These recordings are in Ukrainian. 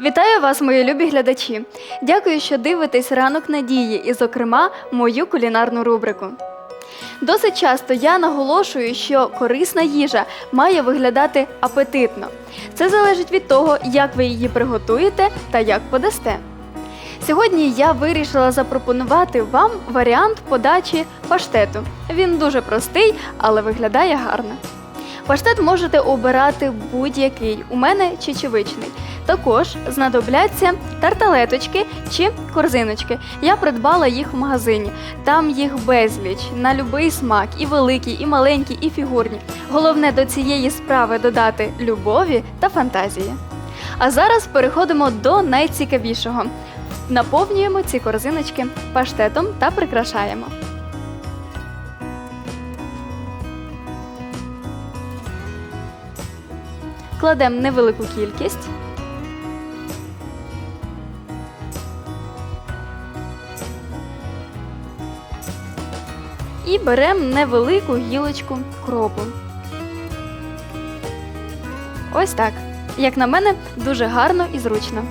Вітаю вас, мої любі глядачі. Дякую, що дивитесь ранок надії і, зокрема, мою кулінарну рубрику. Досить часто я наголошую, що корисна їжа має виглядати апетитно. Це залежить від того, як ви її приготуєте та як подасте. Сьогодні я вирішила запропонувати вам варіант подачі паштету. Він дуже простий, але виглядає гарно. Паштет можете обирати будь-який, у мене чечевичний. Також знадобляться тарталеточки чи корзиночки. Я придбала їх в магазині. Там їх безліч на будь-який смак, і великі, і маленькі, і фігурні. Головне до цієї справи додати любові та фантазії. А зараз переходимо до найцікавішого. Наповнюємо ці корзиночки паштетом та прикрашаємо. Кладемо невелику кількість. І беремо невелику гілочку кропу. Ось так. Як на мене, дуже гарно і зручно.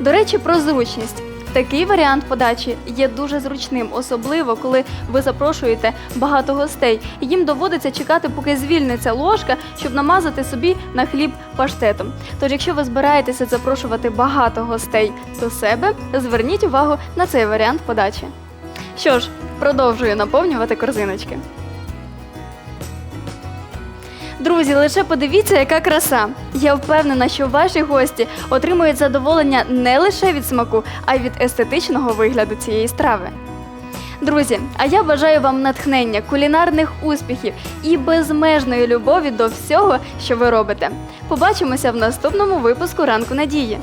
До речі, про зручність. Такий варіант подачі є дуже зручним, особливо коли ви запрошуєте багато гостей. Їм доводиться чекати, поки звільниться ложка, щоб намазати собі на хліб паштетом. Тож, якщо ви збираєтеся запрошувати багато гостей до себе, зверніть увагу на цей варіант подачі. Що ж, продовжую наповнювати корзиночки. Друзі, лише подивіться, яка краса. Я впевнена, що ваші гості отримують задоволення не лише від смаку, а й від естетичного вигляду цієї страви. Друзі, а я бажаю вам натхнення, кулінарних успіхів і безмежної любові до всього, що ви робите. Побачимося в наступному випуску ранку надії.